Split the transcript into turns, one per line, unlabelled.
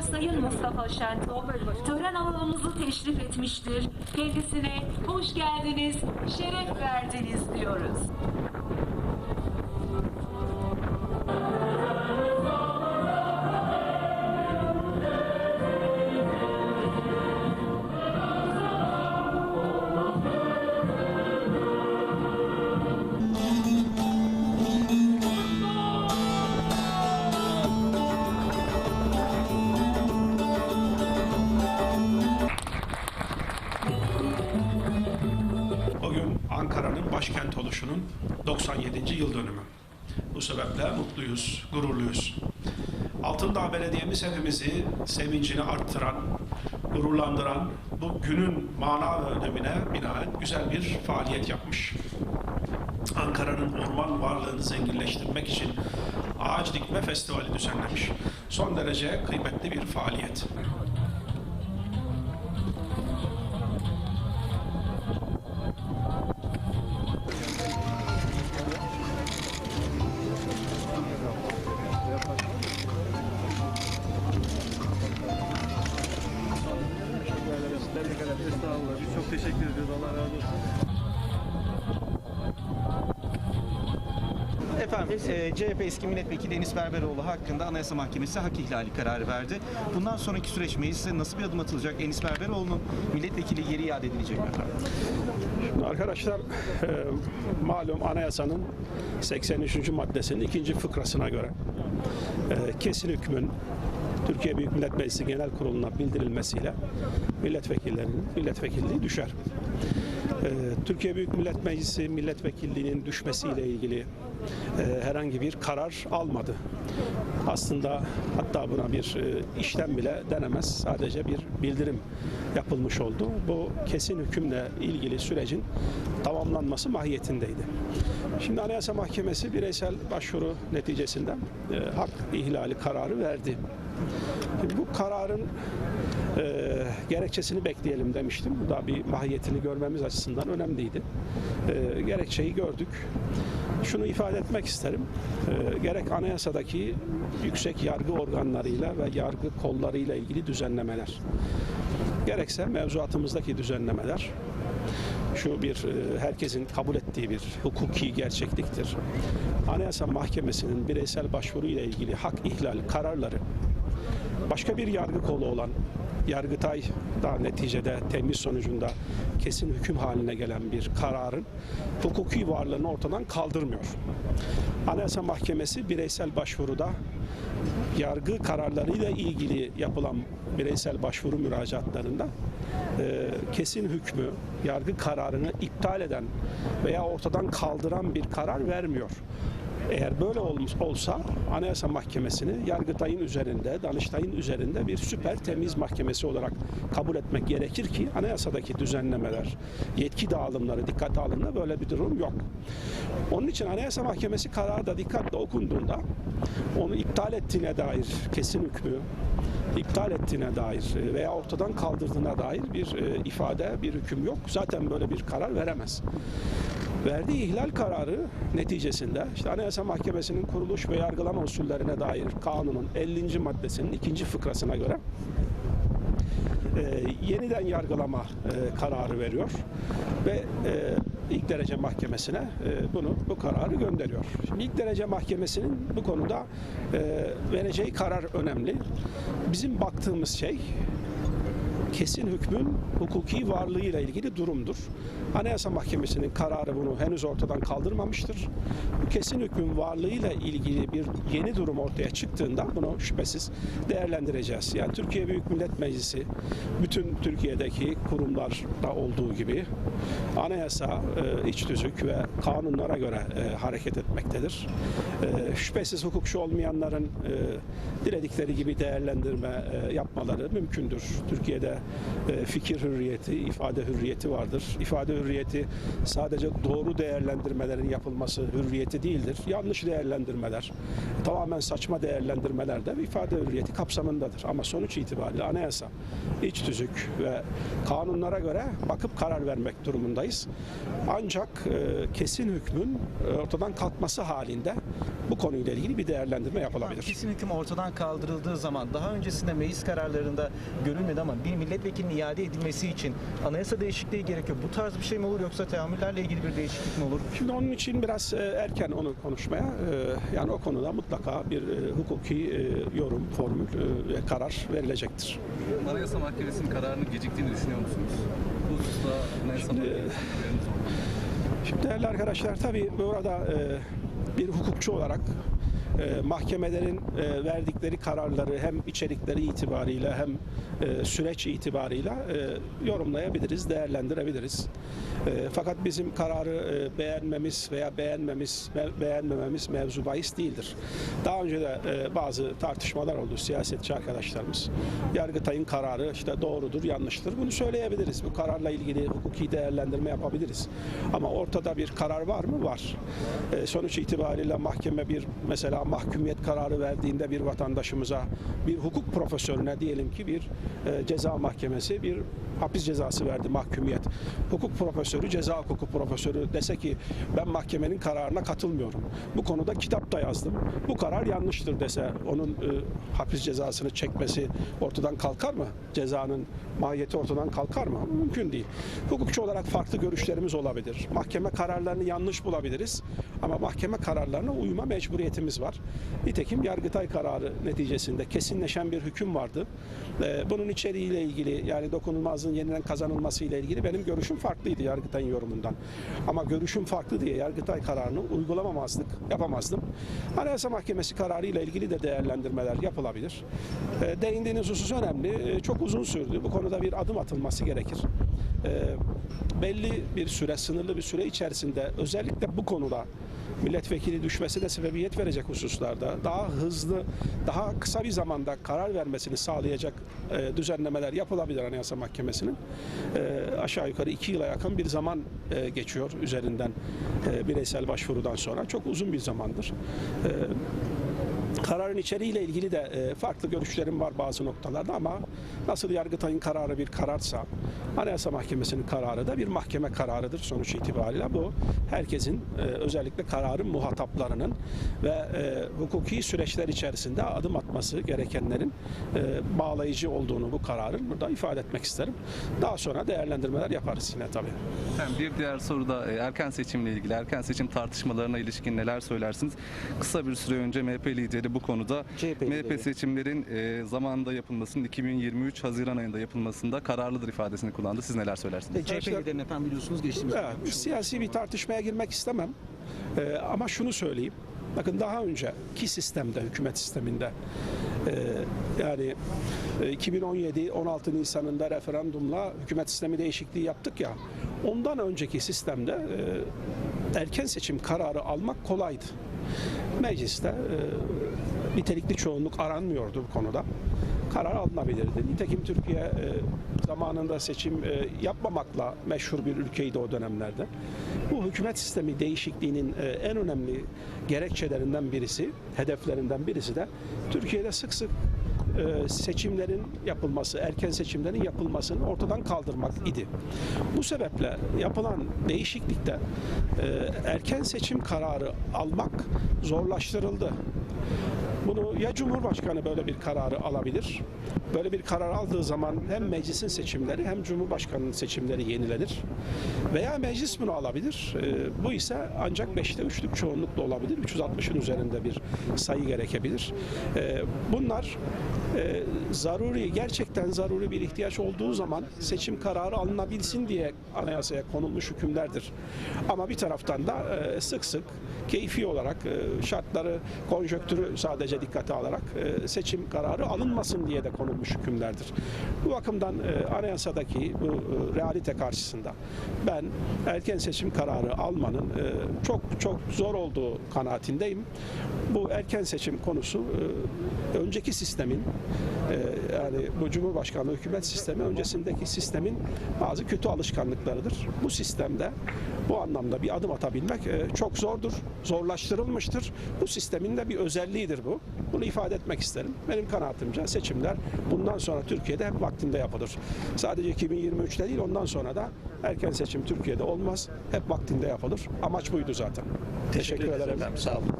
Doktor Sayın Mustafa Şentop tören alanımızı teşrif etmiştir. Kendisine hoş geldiniz, şeref verdiniz diyoruz.
Ankara'nın başkent oluşunun 97. yıl dönümü. Bu sebeple mutluyuz, gururluyuz. Altındağ Belediye'miz hepimizi sevincini arttıran, gururlandıran bu günün mana ve önemine binaen güzel bir faaliyet yapmış. Ankara'nın orman varlığını zenginleştirmek için ağaç dikme festivali düzenlemiş. Son derece kıymetli bir faaliyet.
E, CHP eski milletvekili Enis Berberoğlu hakkında Anayasa Mahkemesi hak ihlali kararı verdi. Bundan sonraki süreç mecliste nasıl bir adım atılacak? Enis Berberoğlu'nun milletvekili geri iade edilecek mi?
Arkadaşlar e, malum anayasanın 83. maddesinin ikinci fıkrasına göre e, kesin hükmün Türkiye Büyük Millet Meclisi Genel Kurulu'na bildirilmesiyle milletvekillerinin milletvekilliği düşer. E, Türkiye Büyük Millet Meclisi milletvekilliğinin düşmesiyle ilgili e, herhangi bir karar almadı. Aslında hatta buna bir e, işlem bile denemez. Sadece bir bildirim yapılmış oldu. Bu kesin hükümle ilgili sürecin tamamlanması mahiyetindeydi. Şimdi Anayasa Mahkemesi bireysel başvuru neticesinde e, hak ihlali kararı verdi. Bu kararın e, gerekçesini bekleyelim demiştim. Bu da bir mahiyetini görmemiz açısından önemliydi. E, gerekçeyi gördük. Şunu ifade etmek isterim. E, gerek anayasadaki yüksek yargı organlarıyla ve yargı kollarıyla ilgili düzenlemeler, gerekse mevzuatımızdaki düzenlemeler, şu bir e, herkesin kabul ettiği bir hukuki gerçekliktir. Anayasa Mahkemesi'nin bireysel başvuru ile ilgili hak ihlal kararları başka bir yargı kolu olan Yargıtay da neticede temiz sonucunda kesin hüküm haline gelen bir kararın hukuki varlığını ortadan kaldırmıyor. Anayasa Mahkemesi bireysel başvuruda yargı kararlarıyla ilgili yapılan bireysel başvuru müracaatlarında e, kesin hükmü, yargı kararını iptal eden veya ortadan kaldıran bir karar vermiyor. Eğer böyle olmuş olsa Anayasa Mahkemesi'ni Yargıtay'ın üzerinde, Danıştay'ın üzerinde bir süper temiz mahkemesi olarak kabul etmek gerekir ki anayasadaki düzenlemeler, yetki dağılımları dikkate alındığında böyle bir durum yok. Onun için Anayasa Mahkemesi kararı da dikkatle okunduğunda onu iptal ettiğine dair kesin hükmü, iptal ettiğine dair veya ortadan kaldırdığına dair bir e, ifade, bir hüküm yok. Zaten böyle bir karar veremez. Verdiği ihlal kararı neticesinde işte Anayasa Mahkemesi'nin kuruluş ve yargılama usullerine dair kanunun 50. maddesinin ikinci fıkrasına göre e, yeniden yargılama e, kararı veriyor ve e, ilk derece mahkemesine e, bunu bu kararı gönderiyor. Şimdi ilk derece mahkemesinin bu konuda e, vereceği karar önemli. Bizim baktığımız şey kesin hükmün hukuki varlığıyla ilgili durumdur. Anayasa Mahkemesi'nin kararı bunu henüz ortadan kaldırmamıştır. Bu kesin hükmün varlığıyla ilgili bir yeni durum ortaya çıktığında bunu şüphesiz değerlendireceğiz. Yani Türkiye Büyük Millet Meclisi bütün Türkiye'deki kurumlarda olduğu gibi anayasa, e, iç tüzük ve kanunlara göre e, hareket etmektedir. E, şüphesiz hukukçu olmayanların diledikleri gibi değerlendirme yapmaları mümkündür. Türkiye'de fikir hürriyeti, ifade hürriyeti vardır. İfade hürriyeti sadece doğru değerlendirmelerin yapılması hürriyeti değildir. Yanlış değerlendirmeler, tamamen saçma değerlendirmeler de ifade hürriyeti kapsamındadır. Ama sonuç itibariyle anayasa, iç tüzük ve kanunlara göre bakıp karar vermek durumundayız. Ancak e, kesin hükmün e, ortadan kalkması halinde bu konuyla ilgili bir değerlendirme yapılabilir.
Kesin hüküm ortadan kaldırıldığı zaman daha öncesinde meclis kararlarında görülmedi ama bir milletvekilinin iade edilmesi için anayasa değişikliği gerekiyor. Bu tarz bir şey mi olur yoksa teamüllerle ilgili bir değişiklik mi olur?
Şimdi onun için biraz e, erken onu konuşmaya, e, yani o konuda mutlaka bir e, hukuki yorum, formül, ve karar verilecektir.
Anayasa Mahkemesi'nin kararının geciktiğini düşünüyor musunuz? Bu hususta Anayasa Mahkemesi'nin.
Şimdi değerli arkadaşlar tabii burada bir hukukçu olarak e, mahkemelerin e, verdikleri kararları hem içerikleri itibarıyla hem e, süreç itibarıyla e, yorumlayabiliriz, değerlendirebiliriz. E, fakat bizim kararı beğenmemiz veya beğenmemiz, be- beğenmememiz mevzu bahis değildir. Daha önce de bazı tartışmalar oldu siyasetçi arkadaşlarımız. Yargıtay'ın kararı işte doğrudur, yanlıştır. Bunu söyleyebiliriz. Bu kararla ilgili hukuki değerlendirme yapabiliriz. Ama ortada bir karar var mı? Var. Sonuç itibariyle mahkeme bir mesela mahkumiyet kararı verdiğinde bir vatandaşımıza, bir hukuk profesörüne diyelim ki bir e, ceza mahkemesi bir hapis cezası verdi mahkumiyet. Hukuk profesörü, ceza hukuku profesörü dese ki ben mahkemenin kararına katılmıyorum. Bu konuda kitap da yazdım. Bu karar yanlıştır dese onun e, hapis cezasını çekmesi ortadan kalkar mı? Cezanın mahiyeti ortadan kalkar mı? Mümkün değil. Hukukçu olarak farklı görüşlerimiz olabilir. Mahkeme kararlarını yanlış bulabiliriz. Ama mahkeme kararlarına uyma mecburiyetimiz var. Nitekim Yargıtay kararı neticesinde kesinleşen bir hüküm vardı. Ee, Bunun içeriğiyle ilgili yani dokunulmazlığın yeniden kazanılması ile ilgili benim görüşüm farklıydı Yargıtay'ın yorumundan. Ama görüşüm farklı diye Yargıtay kararını uygulamamazlık yapamazdım. Anayasa Mahkemesi kararı ile ilgili de değerlendirmeler yapılabilir. Ee, Değindiğiniz husus önemli. Ee, Çok uzun sürdü. Bu konuda bir adım atılması gerekir. Belli bir süre, sınırlı bir süre içerisinde özellikle bu konuda milletvekili düşmesine sebebiyet verecek hususlarda daha hızlı, daha kısa bir zamanda karar vermesini sağlayacak e, düzenlemeler yapılabilir Anayasa Mahkemesi'nin. E, aşağı yukarı iki yıla yakın bir zaman e, geçiyor üzerinden e, bireysel başvurudan sonra. Çok uzun bir zamandır. E, Kararın içeriğiyle ilgili de e, farklı görüşlerim var bazı noktalarda ama nasıl Yargıtay'ın kararı bir kararsa Anayasa Mahkemesi'nin kararı da bir mahkeme kararıdır sonuç itibariyle. Bu herkesin e, özellikle kararın muhataplarının ve e, hukuki süreçler içerisinde adım atması gerekenlerin bağlayıcı olduğunu bu kararın burada ifade etmek isterim. Daha sonra değerlendirmeler yaparız yine tabii.
Bir diğer soruda e, erken seçimle ilgili, erken seçim tartışmalarına ilişkin neler söylersiniz? Kısa bir süre önce MHP lideri bu konuda
CHP lideri.
MHP seçimlerin e, zamanında yapılmasının 2023 Haziran ayında yapılmasında kararlıdır ifadesini kullandı. Siz neler söylersiniz?
CHP liderinin efendim biliyorsunuz geçtiğimiz
Evet, siyasi bir tartışmaya girmek istemem. Ee, ama şunu söyleyeyim. Bakın daha önceki sistemde, hükümet sisteminde e, yani e, 2017 16 Nisan'ında referandumla hükümet sistemi değişikliği yaptık ya. Ondan önceki sistemde e, erken seçim kararı almak kolaydı. Mecliste e, nitelikli çoğunluk aranmıyordu bu konuda. Karar alınabilirdi. Nitekim Türkiye e, zamanında seçim e, yapmamakla meşhur bir ülkeydi o dönemlerde. Bu hükümet sistemi değişikliğinin e, en önemli gerekçelerinden birisi, hedeflerinden birisi de Türkiye'de sık sık e, seçimlerin yapılması, erken seçimlerin yapılmasını ortadan kaldırmak idi. Bu sebeple yapılan değişiklikte e, erken seçim kararı almak zorlaştırıldı. Bunu ya Cumhurbaşkanı böyle bir kararı alabilir. Böyle bir karar aldığı zaman hem meclisin seçimleri hem Cumhurbaşkanının seçimleri yenilenir. Veya meclis bunu alabilir. Ee, bu ise ancak 5'te 3'lük çoğunlukla olabilir. 360'ın üzerinde bir sayı gerekebilir. Bunlar e, zaruri, gerçekten zaruri bir ihtiyaç olduğu zaman seçim kararı alınabilsin diye anayasaya konulmuş hükümlerdir. Ama bir taraftan da e, sık sık keyfi olarak e, şartları, konjöktürü sadece dikkate alarak e, seçim kararı alınmasın diye de konulmuş hükümlerdir. Bu bakımdan e, anayasadaki bu e, realite karşısında ben erken seçim kararı almanın e, çok çok zor olduğu kanaatindeyim. bu erken seçim konusu e, önceki sistemin yani bu Cumhurbaşkanlığı hükümet sistemi öncesindeki sistemin bazı kötü alışkanlıklarıdır. Bu sistemde bu anlamda bir adım atabilmek e, çok zordur, zorlaştırılmıştır. Bu sistemin de bir özelliğidir bu. Bunu ifade etmek isterim. Benim kanaatimce seçimler bundan sonra Türkiye'de hep vaktinde yapılır. Sadece 2023'te değil ondan sonra da erken seçim Türkiye'de olmaz. Hep vaktinde yapılır. Amaç buydu zaten. Teşekkür ederim.
Sağ olun.